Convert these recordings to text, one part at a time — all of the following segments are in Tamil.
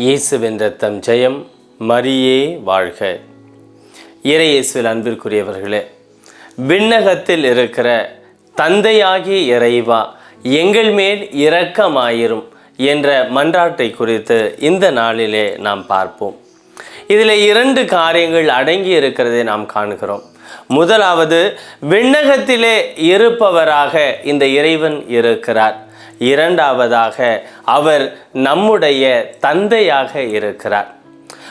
இயேசுவின் ரத்தம் ஜெயம் மரியே வாழ்க. இறையேசுவில் அன்பிற்குரியவர்களே விண்ணகத்தில் இருக்கிற தந்தையாகிய இறைவா எங்கள் மேல் இரக்கமாயிரும் என்ற மன்றாட்டை குறித்து இந்த நாளிலே நாம் பார்ப்போம். இதில் இரண்டு காரியங்கள் அடங்கி இருக்கிறதை நாம் காணுகிறோம். முதலாவது விண்ணகத்திலே இருப்பவராக இந்த இறைவன் இருக்கிறார். இரண்டாவதாக அவர் நம்முடைய தந்தையாக இருக்கிறார்.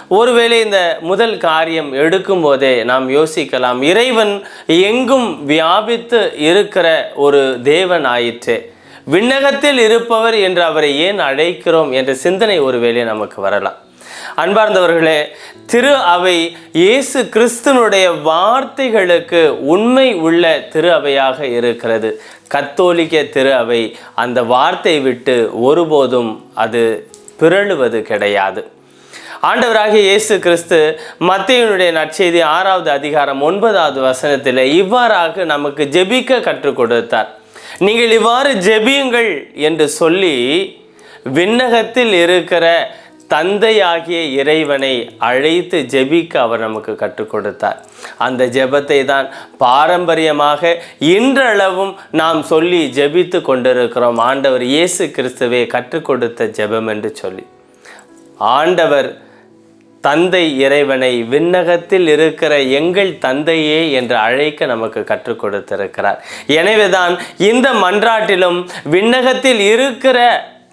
ஒருவேளை இந்த முதல் காரியம் எடுக்கும் போதே நாம் யோசிக்கலாம் இறைவன் எங்கும் வியாபித்து இருக்கிற ஒரு தேவன் ஆயிற்று. விண்ணகத்தில் இருப்பவர் என்று அவரை ஏன் அழைக்கிறோம் என்ற சிந்தனை ஒருவேளை நமக்கு வரலாம். அன்பார்ந்தவர்களே திரு அவை இயேசு கிறிஸ்துனுடைய வார்த்தைகளுக்கு உண்மை உள்ள திரு அவையாக இருக்கிறது. கத்தோலிக்க திரு அவை அந்த வார்த்தை விட்டு ஒருபோதும் அது பிறழுவது கிடையாது. ஆண்டவராகிய இயேசு கிறிஸ்து மத்தியனுடைய நற்செய்தி ஆறாவது அதிகாரம் ஒன்பதாவது வசனத்தில் இவ்வாறாக நமக்கு ஜெபிக்க கற்றுக் கொடுத்தார். நீங்கள் இவ்வாறு ஜெபியுங்கள் என்று சொல்லி விண்ணகத்தில் இருக்கிற தந்தையாகிய இறைவனை அழைத்து ஜெபிக்க அவர் நமக்கு கற்றுக் கொடுத்தார். அந்த ஜெபத்தை தான் பாரம்பரியமாக இன்றளவும் நாம் சொல்லி ஜெபித்து கொண்டிருக்கிறோம். ஆண்டவர் இயேசு கிறிஸ்துவே கற்றுக் கொடுத்த ஜெபம் என்று சொல்லி. ஆண்டவர் தந்தை இறைவனை விண்ணகத்தில் இருக்கிற எங்கள் தந்தையே என்று அழைக்க நமக்கு கற்றுக் கொடுத்திருக்கிறார். எனவேதான் இந்த மன்றாட்டிலும் விண்ணகத்தில் இருக்கிற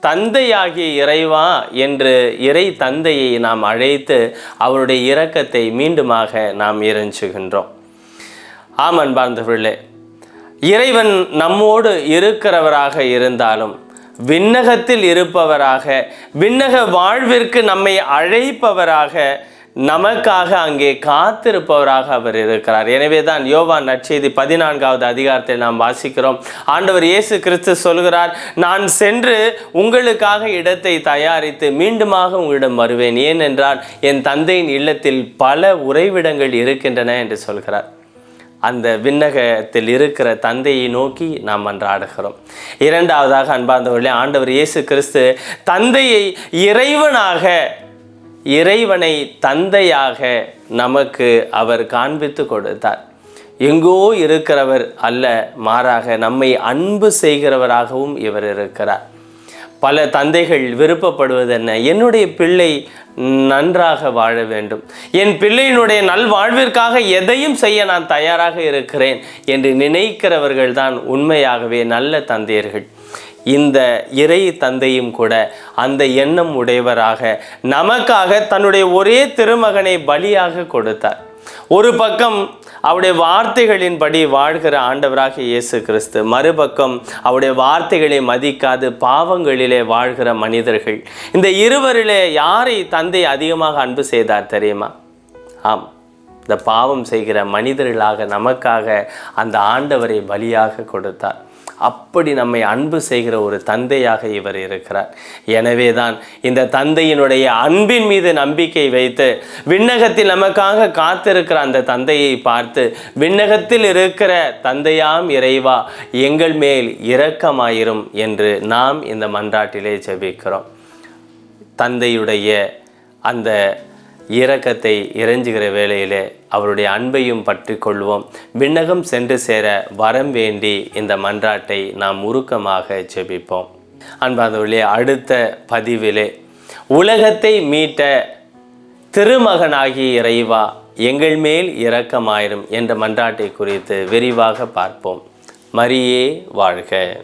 தந்தையாகிய இறைவா என்று இறை தந்தையை நாம் அழைத்து அவருடைய இரக்கத்தை மீண்டுமாக நாம் இறைஞ்சுகின்றோம் ஆம் அன்பார்ந்தவர்களே இறைவன் நம்மோடு இருக்கிறவராக இருந்தாலும் விண்ணகத்தில் இருப்பவராக விண்ணக வாழ்விற்கு நம்மை அழைப்பவராக நமக்காக அங்கே காத்திருப்பவராக அவர் இருக்கிறார். எனவே தான் யோவான் நற்செய்தி பதினான்காவது அதிகாரத்தில் நாம் வாசிக்கிறோம். ஆண்டவர் இயேசு கிறிஸ்து சொல்கிறார் நான் சென்று உங்களுக்காக இடத்தை தயாரித்து மீண்டுமாக உங்களிடம் வருவேன். ஏனென்றால் என் தந்தையின் இல்லத்தில் பல உறைவிடங்கள் இருக்கின்றன என்று சொல்கிறார். அந்த விண்ணகத்தில் இருக்கிற தந்தையை நோக்கி நாம் அன்றாடுகிறோம் இரண்டாவதாக அன்பார்ந்தவர்களே ஆண்டவர் இயேசு கிறிஸ்து தந்தையை இறைவனாக இறைவனை தந்தையாக நமக்கு அவர் காண்பித்து கொடுத்தார். எங்கோ இருக்கிறவர் அல்ல மாறாக நம்மை அன்பு செய்கிறவராகவும் இவர் இருக்கிறார். பல தந்தைகள் விருப்பப்படுவது என்ன என்னுடைய பிள்ளை நன்றாக வாழ வேண்டும். என் பிள்ளையினுடைய நல்வாழ்விற்காக எதையும் செய்ய நான் தயாராக இருக்கிறேன் என்று நினைக்கிறவர்கள்தான் உண்மையாகவே நல்ல தந்தையர்கள். இந்த இறை தந்தையும் கூட அந்த எண்ணம் உடையவராக நமக்காக தன்னுடைய ஒரே திருமகனை பலியாக கொடுத்தார். ஒரு பக்கம் அவருடைய வார்த்தைகளின்படி வாழ்கிற ஆண்டவராக இயேசு கிறிஸ்து மறுபக்கம் அவருடைய வார்த்தைகளை மதிக்காது பாவங்களிலே வாழ்கிற மனிதர்கள். இந்த இருவரிலே யாரை தந்தை அதிகமாக அன்பு செய்தார் தெரியுமா? ஆம் இந்த பாவம் செய்கிற மனிதர்களாக நமக்காக அந்த ஆண்டவரை பலியாக கொடுத்தார். அப்படி நம்மை அன்பு செய்கிற ஒரு தந்தையாக இவர் இருக்கிறார். எனவே தான் இந்த தந்தையினுடைய அன்பின் மீது நம்பிக்கை வைத்து விண்ணகத்தில் நமக்காக காத்திருக்கிற அந்த தந்தையை பார்த்து விண்ணகத்தில் இருக்கிற தந்தையாம் இறைவா எங்கள் மேல் இரக்கமாயிரும் என்று நாம் இந்த மன்றாட்டிலே ஜெபிக்கிறோம். தந்தையுடைய அந்த இரக்கத்தை இறைஞ்சுகிற வேளையிலே அவருடைய அன்பையும் பற்றி கொள்வோம். விண்ணகம் சென்று சேர வரம் வேண்டி இந்த மன்றாட்டை நாம் உருக்கமாக ஜெபிப்போம். அன்பாந்தவர்களே அடுத்த பதிவிலே உலகத்தை மீட்ட திருமகனாகிய இறைவா எங்கள் மேல் இரக்கமாயிரும் என்ற மன்றாட்டை குறித்து விரிவாக பார்ப்போம். மரியே வாழ்க.